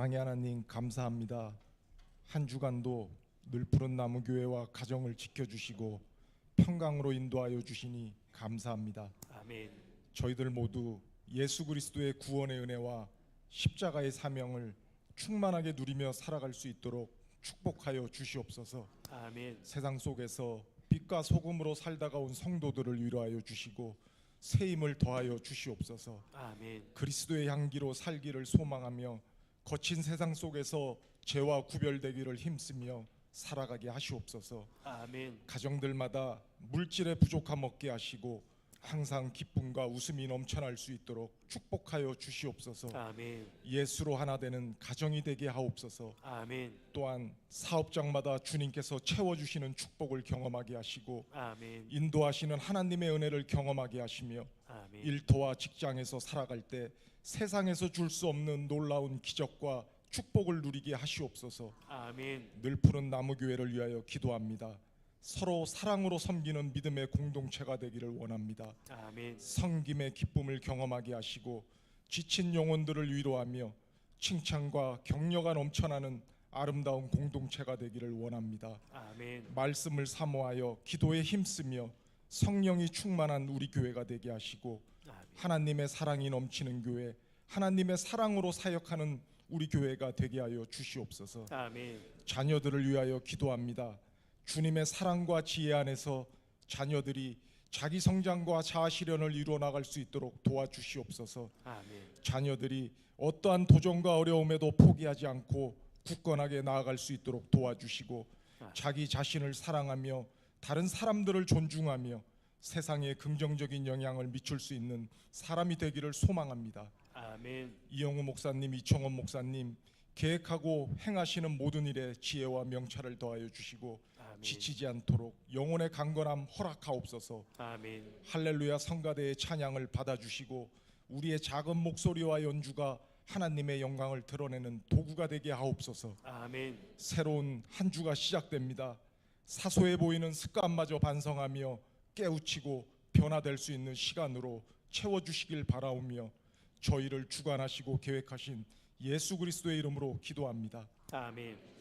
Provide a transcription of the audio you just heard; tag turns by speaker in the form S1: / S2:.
S1: 왕의 하나님 감사합니다. 한 주간도 늘 푸른 나무 교회와 가정을 지켜주시고 평강으로 인도하여 주시니 감사합니다.
S2: 아멘.
S1: 저희들 모두 예수 그리스도의 구원의 은혜와 십자가의 사명을 충만하게 누리며 살아갈 수 있도록 축복하여 주시옵소서.
S2: 아멘.
S1: 세상 속에서 빛과 소금으로 살다가 온 성도들을 위로하여 주시고 새 힘을 더하여 주시옵소서.
S2: 아멘.
S1: 그리스도의 향기로 살기를 소망하며 거친 세상 속에서 죄와 구별되기를 힘쓰며 살아가게 하시옵소서.
S2: 아멘.
S1: 가정들마다 물질의 부족함 없게 하시고 항상 기쁨과 웃음이 넘쳐날 수 있도록 축복하여 주시옵소서.
S2: 아멘.
S1: 예수로 하나 되는 가정이 되게 하옵소서.
S2: 아멘.
S1: 또한 사업장마다 주님께서 채워 주시는 축복을 경험하게 하시고
S2: 아멘.
S1: 인도하시는 하나님의 은혜를 경험하게 하시며. 일터와 직장에서 살아갈 때 세상에서 줄 수 없는 놀라운 기적과 축복을 누리게 하시옵소서.
S2: 아멘.
S1: 늘 푸른 나무 교회를 위하여 기도합니다. 서로 사랑으로 섬기는 믿음의 공동체가 되기를 원합니다.
S2: 아멘.
S1: 성김의 기쁨을 경험하게 하시고 지친 영혼들을 위로하며 칭찬과 격려가 넘쳐나는 아름다운 공동체가 되기를 원합니다.
S2: 아멘.
S1: 말씀을 사모하여 기도에 힘쓰며 성령이 충만한 우리 교회가 되게 하시고
S2: 아멘.
S1: 하나님의 사랑이 넘치는 교회, 하나님의 사랑으로 사역하는 우리 교회가 되게 하여 주시옵소서.
S2: 아멘.
S1: 자녀들을 위하여 기도합니다. 주님의 사랑과 지혜 안에서 자녀들이 자기 성장과 자아 실현을 이루어 나갈 수 있도록 도와주시옵소서.
S2: 아멘.
S1: 자녀들이 어떠한 도전과 어려움에도 포기하지 않고 굳건하게 나아갈 수 있도록 도와주시고 자기 자신을 사랑하며 다른 사람들을 존중하며 세상에 긍정적인 영향을 미칠 수 있는 사람이 되기를 소망합니다.
S2: 아멘.
S1: 이영우 목사님, 이청원 목사님 계획하고 행하시는 모든 일에 지혜와 명찰을 더하여 주시고
S2: 아멘.
S1: 지치지 않도록 영혼의 강건함 허락하옵소서.
S2: 아멘.
S1: 할렐루야 성가대의 찬양을 받아주시고 우리의 작은 목소리와 연주가 하나님의 영광을 드러내는 도구가 되게 하옵소서.
S2: 아멘.
S1: 새로운 한 주가 시작됩니다. 사소해 보이는 습관마저 반성하며 깨우치고 변화될 수 있는 시간으로 채워주시길 바라오며 저희를 주관하시고 계획하신 예수 그리스도의 이름으로 기도합니다.
S2: 아멘.